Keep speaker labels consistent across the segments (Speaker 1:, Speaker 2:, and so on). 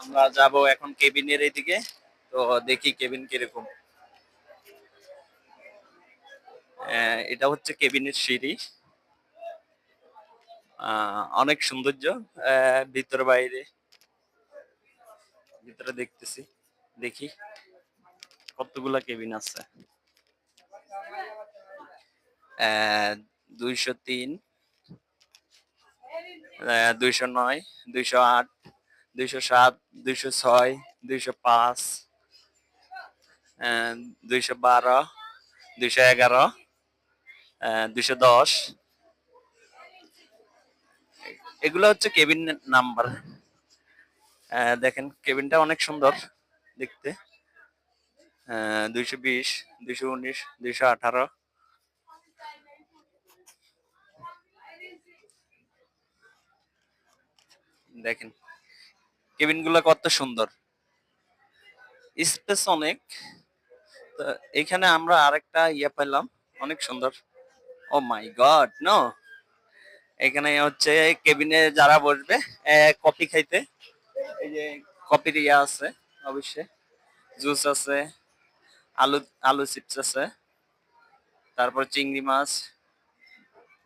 Speaker 1: আমরা যাব এখন কেবিনের এইদিকে, তো দেখি কেবিন কীরকম। এটা হচ্ছে কেবিনের সিঁড়ি। অনেক সৌন্দর্য ভিতর বাইরে। ভিতরে দেখতেছি, দেখি কতগুলা কেবিন আছে। দুইশো তিন দুইশো নয়, দুইশো আট দুইশো সাত, দুইশো ছয়, দুইশো পাঁচ দুইশো বারো, দুইশো এগারো দুইশো দশ। এগুলো হচ্ছে কেবিন নাম্বার। দেখেন, কেবিনটা অনেক সুন্দর দেখতে। দুইশো বিশ, দুইশো উনিশ, দুইশো আঠারো। দেখেন কেবিনগুলো কত সুন্দর। স্পেস অনেক। এখানে আমরা আরেকটা ইয়ে পেলাম, অনেক সুন্দর। Oh my god, no. এখানে হচ্ছে কেবিনে যারা বসবে কফি খাইতে। এই যে কফির ইয়া আছে, অবশ্যই। জুস আছে, আলু আলু চিপস আছে। তারপর চিংড়ি মাছ,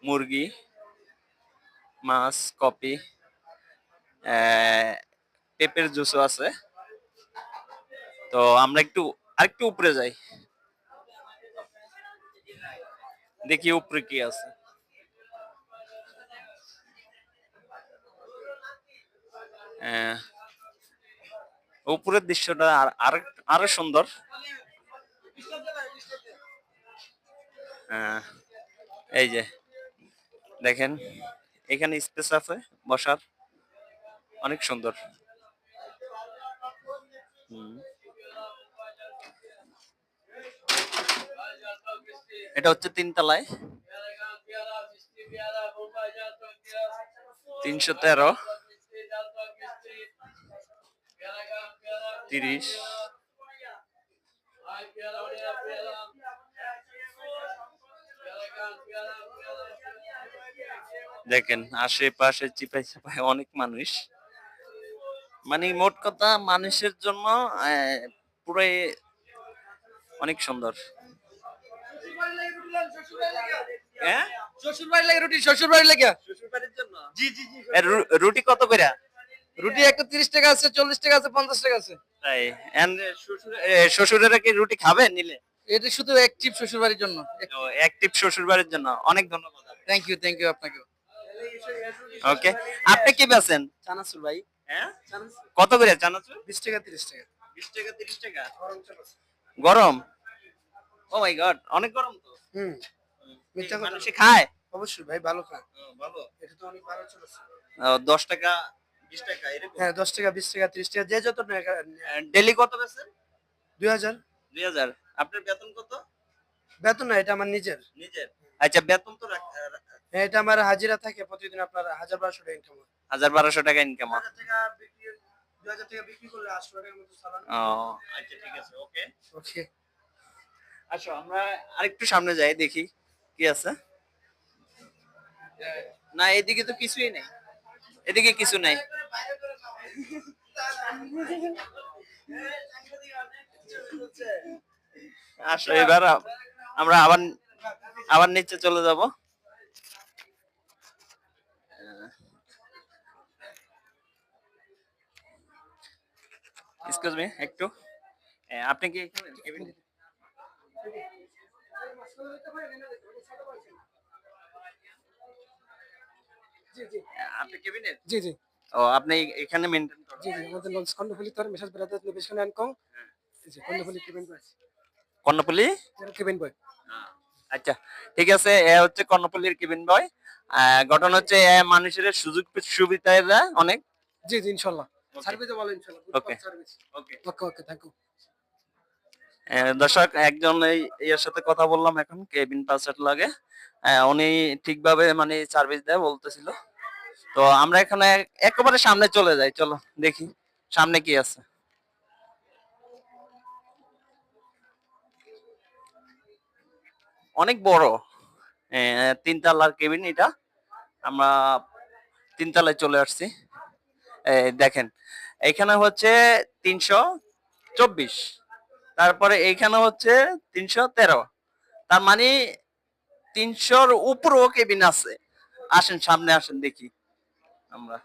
Speaker 1: মুরগি, মাছ, কফি পেঁপের জুসও আছে। তো আমরা একটু আরেকটু উপরে যাই। দেখি উপরে কি আছে। আহ, উপরের দৃশ্যটা আর আর- সুন্দর। আহ, এই যে দেখেন এখানে স্পেস আছে বসার। অনেক সুন্দর। এটা হচ্ছে তিনতলায়। তিনশো তেরো। তিরিশ। দেখেন আশেপাশে চিপাই চাপাই অনেক মানুষ। মানে মোট কথা মানুষের জন্য আহ, পুরো অনেক সুন্দর। হ্যাঁ?
Speaker 2: রুটি
Speaker 1: কত করে
Speaker 2: রুটি একটা তিরিশ টাকা আছে চল্লিশ টাকা আছে পঞ্চাশ টাকা আছে।
Speaker 1: তাই শ্বশুরেরা কি রুটি খাবে নিলে?
Speaker 2: এটা শুধু অ্যাক্টিভ শ্বশুর বাড়ির জন্য।
Speaker 1: অ্যাক্টিভ শ্বশুর বাড়ির জন্য। অনেক ধন্যবাদ।
Speaker 2: থ্যাংক ইউ থ্যাংক ইউ আপনাকে
Speaker 1: ওকে আপনি কি বেছেন
Speaker 2: চানাচুর ভাই।
Speaker 1: হ্যাঁ? কত করে চানাচুর?
Speaker 2: বিশ টাকা তিরিশ টাকা।
Speaker 1: বিশ টাকা তিরিশ টাকা? গরম ও মাই গড অনেক গরম তো।
Speaker 2: হুম। মিথ্যা কথা।
Speaker 1: মানুষে খায়?
Speaker 2: অবশ্যই ভাই ভালো খায়।
Speaker 1: ভালো।
Speaker 2: এটা তো অনেক ভালো চলেছে
Speaker 1: দশ টাকা বিশ টাকা এরকম?
Speaker 2: হ্যাঁ দশ টাকা বিশ টাকা তিরিশ টাকা যে যত
Speaker 1: ডেলি কত বেছেন
Speaker 2: দুই হাজার।
Speaker 1: দুই হাজার। আপনার বেতন কত?
Speaker 2: বেতন না এটা আমার নিজের।
Speaker 1: নিজের। আচ্ছা বেতন তো রাখ-
Speaker 2: এটা আমার হাজিরা থাকে প্রতিদিন আপনার হাজার বারোশো টাকা ইনকাম হয়।
Speaker 1: হাজার বারোশো টাকা ইনকাম
Speaker 2: হাজার দুই হাজার টাকা বিক্রি করলে আটশো টাকার মতো চালান
Speaker 1: আচ্ছা ঠিক আছে ওকে।
Speaker 2: ওকে।
Speaker 1: আসো আমরা আরেকটু সামনে যাই দেখি কি আছে। না এদিকে তো কিছুই নেই। এদিকে কিছু নাই। এবার আমরা আবার আবার নিচে চলে যাব। এক্সকিউজ মি একটু আপনি কি এখানে আপনি
Speaker 3: জি জি।
Speaker 1: ও আপনি এখানে মেনটেন করেন।
Speaker 3: জি জি আমাদের লঞ্চ কর্ণফুলি তোর message and G Karnaphuli cabin boy. Cabin boy.
Speaker 1: আচ্ছা ঠিক আছে এ হচ্ছে কর্ণপল্লীর কেবিন বয়। ঘটনা হচ্ছে মানুষের সুযোগ সুবিধা অনেক।
Speaker 3: জি জি ইনশাআল্লাহ
Speaker 1: Okay.
Speaker 3: ভালো ইনশাআল্লাহ
Speaker 1: Okay.
Speaker 3: Service
Speaker 1: okay
Speaker 3: okay okay thank you
Speaker 1: দর্শক একজন এর সাথে কথা বললাম এখন কেবিন পাসেট লাগে। উনি ঠিকভাবে মানে সার্ভিস দেয় বলতেছিল। তো আমরা এখানে একেবারে সামনে চলে যাই চলো দেখি সামনে কি আছে। অনেক বড়। তিনতলার কেবিন এটা। আমরা তিনতলায় চলে আসছি। দেখেন, এখানে হচ্ছে তিনশো চব্বিশ, তারপরে এইখানে হচ্ছে তিনশো তেরো, তার মানে তিনশোর উপরও কেবিন আছে। আসেন, সামনে আসেন, দেখি আমরা।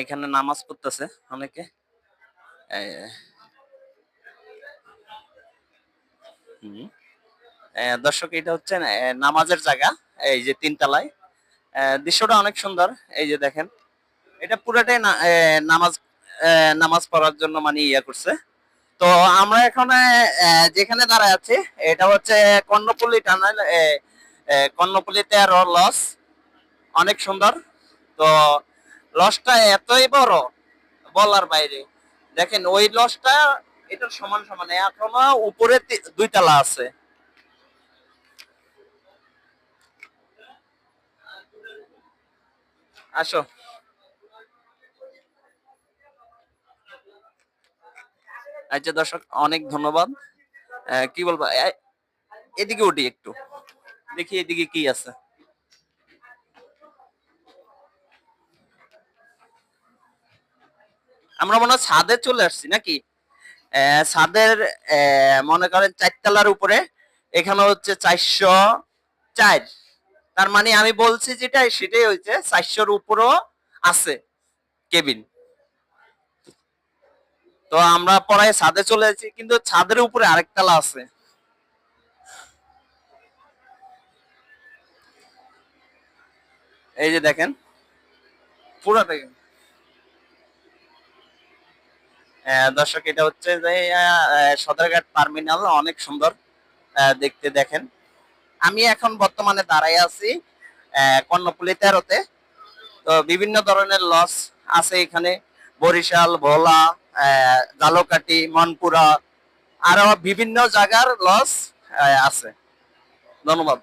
Speaker 1: এখানে নামাজ পড়তেছে অনেকে। হুম। দর্শক, এটা হচ্ছে নামাজের জায়গা, এই যে তিনতলায়। দৃশ্যটা অনেক সুন্দর, এই যে দেখেন। এটা পুরাটাই নামাজ নামাজ পড়ার জন্য মানে ইয়ে করছে। তো আমরা এখন যেখানে দাঁড়ায় আছি, এটা হচ্ছে কর্ণপল্লী টানেল কর্ণপল্লী তেরো লস। অনেক সুন্দর। তো লসটা এতই বড়, বলার বাইরে। দেখেন, ওই লসটা, এটার সমান সমান, এখনও উপরে তি- দুই তলা আছে। আসো। আচ্ছা দর্শক, অনেক ধন্যবাদ। কি বলব? এদিকে উঠি একটু। দেখি এদিকে কি আছে। আমরা মনে হয় ছাদে চলে আসছি নাকি? ছাদের মনে করেন চারতলার উপরে। এখানে হচ্ছে চারশো চার। তার মানে আমি বলছি যেটা সেটাই হয়েছে চারশোর উপরও আছে কেবিন। তো আমরা পরে ছাদে চলে যাচ্ছি কিন্তু ছাদের উপরে আরেক তলা আছে। এই যে দেখেন পুরোটাই আহ, দর্শক এটা হচ্ছে যে সদরঘাট টার্মিনাল অনেক সুন্দর দেখতে দেখেন। আমি এখন বর্তমানে দাঁড়াই আছি কর্ণপুলি তেরোতে। তো বিভিন্ন ধরনের লস আছে এখানে, বরিশাল, ভোলা জালকাটি মনপুরা, আরও বিভিন্ন জায়গার লস আছে। ধন্যবাদ।